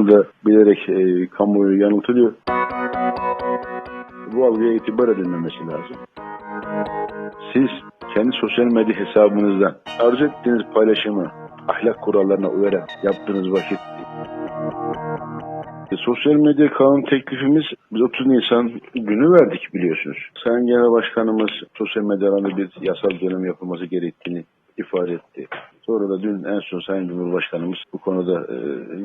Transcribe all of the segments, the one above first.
konuda bilerek e, kamuoyu yanıltılıyor. Bu algıya itibar edilmemesi lazım. Siz kendi sosyal medya hesabınızdan arzu ettiğiniz paylaşımı ahlak kurallarına uyarak yaptığınız vakit e, Sosyal medya kanun teklifimiz biz 30 Nisan günü verdik biliyorsunuz. Sayın Genel Başkanımız sosyal medyalarında bir yasal dönem yapılması gerektiğini ifade etti. Sonra da dün en son Sayın Cumhurbaşkanımız bu konuda e,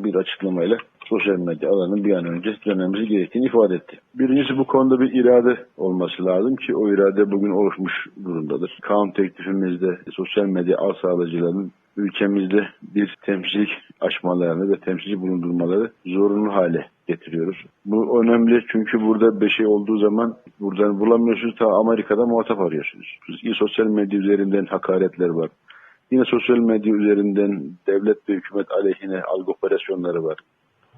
bir açıklamayla sosyal medya alanının bir an önce dönmemizi gerektiğini ifade etti. Birincisi bu konuda bir irade olması lazım ki o irade bugün oluşmuş durumdadır. Kanun teklifimizde sosyal medya ağ sağlayıcılarının ülkemizde bir temsilcilik açmalarını ve temsilci bulundurmaları zorunlu hale getiriyoruz. Bu önemli çünkü burada bir şey olduğu zaman buradan bulamıyorsunuz ta Amerika'da muhatap arıyorsunuz. Yine sosyal medya üzerinden hakaretler var. Yine sosyal medya üzerinden devlet ve hükümet aleyhine algı operasyonları var.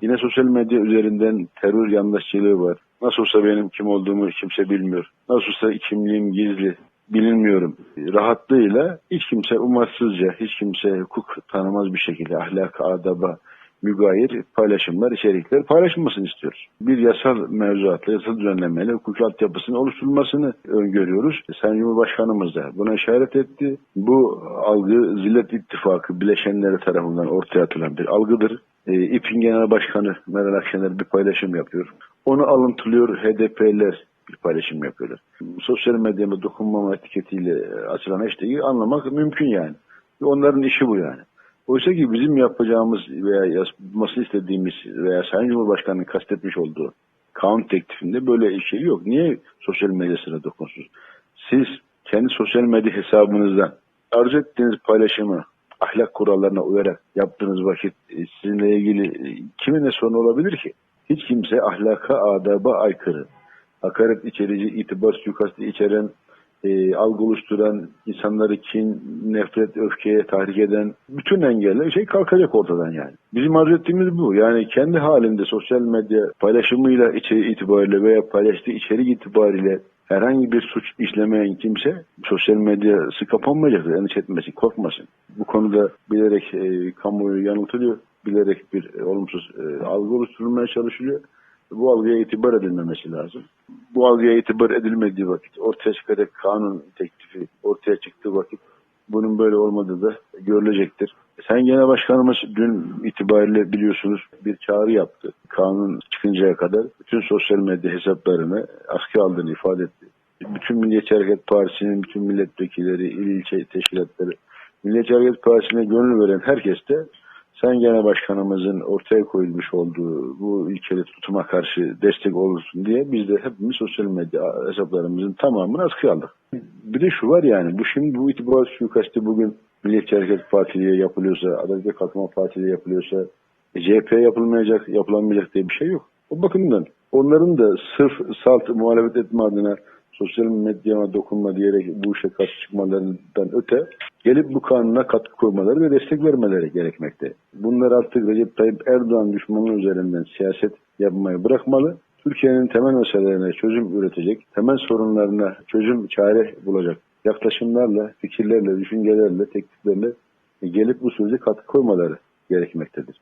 Yine sosyal medya üzerinden terör yandaşçılığı var. Nasıl olsa benim kim olduğumu kimse bilmiyor. Nasıl olsa kimliğim gizli bilinmiyorum rahatlığıyla hiç kimse umarsızca, hiç kimse hukuk tanımaz bir şekilde ahlak, adaba mügayir paylaşımlar, içerikler paylaşılmasını istiyoruz. Bir yasal mevzuatla, yasal düzenlemeyle hukuk altyapısının oluşturulmasını öngörüyoruz. Sayın Cumhurbaşkanımız da buna işaret etti. Bu algı Zillet İttifakı bileşenleri tarafından ortaya atılan bir algıdır. E, İP'in Genel Başkanı Meral Akşener bir paylaşım yapıyor. Onu alıntılıyor HDP'ler bir paylaşım yapıyorlar. Sosyal medyada dokunmama etiketiyle açılan hashtag'i anlamak mümkün yani. Onların işi bu yani. Oysa ki bizim yapacağımız veya yapmasını istediğimiz veya Sayın Cumhurbaşkanı'nın kastetmiş olduğu kanun teklifinde böyle şey yok. Niye sosyal medyasına dokunsunuz? Siz kendi sosyal medya hesabınızdan arzu ettiğiniz paylaşımı ahlak kurallarına uyarak yaptığınız vakit e, sizinle ilgili e, kimin ne sorun olabilir ki? Hiç kimse ahlaka, adaba aykırı, hakaret içerici, itibar suikastı içeren, e, algı oluşturan, insanları kin, nefret, öfkeye tahrik eden bütün engeller şey kalkacak ortadan yani. Bizim arzu ettiğimiz bu. Yani kendi halinde sosyal medya paylaşımıyla içeri itibariyle veya paylaştığı içerik itibariyle herhangi bir suç işlemeyen kimse sosyal medyası kapanmayacaktır. Endişe etmesin, korkmasın. Bu konuda bilerek e, kamuoyu yanıltılıyor. Bilerek bir e, olumsuz e, algı oluşturulmaya çalışılıyor bu algıya itibar edilmemesi lazım. Bu algıya itibar edilmediği vakit ortaya çıkacak kanun teklifi ortaya çıktığı vakit bunun böyle olmadığı da görülecektir. Sayın Genel Başkanımız dün itibariyle biliyorsunuz bir çağrı yaptı. Kanun çıkıncaya kadar bütün sosyal medya hesaplarını askıya aldığını ifade etti. Bütün Milliyetçi Hareket Partisi'nin bütün milletvekilleri, il ilçe teşkilatları, Milliyetçi Hareket Partisi'ne gönül veren herkes de Sayın Genel Başkanımızın ortaya koyulmuş olduğu bu ilkeli tutuma karşı destek olursun diye biz de hepimiz sosyal medya hesaplarımızın tamamını askıya aldık. Bir de şu var yani bu şimdi bu itibar suikasti bugün Milliyetçi Hareket Partisi'ye yapılıyorsa, Adalet Kalkınma Partisi'ye yapılıyorsa e, CHP yapılmayacak, yapılamayacak diye bir şey yok. O bakımdan onların da sırf salt muhalefet etme adına sosyal medyama dokunma diyerek bu işe karşı çıkmalarından öte gelip bu kanuna katkı koymaları ve destek vermeleri gerekmekte. Bunlar artık Recep Tayyip Erdoğan düşmanı üzerinden siyaset yapmayı bırakmalı. Türkiye'nin temel meselelerine çözüm üretecek, temel sorunlarına çözüm çare bulacak yaklaşımlarla, fikirlerle, düşüncelerle, tekliflerle gelip bu sürece katkı koymaları gerekmektedir.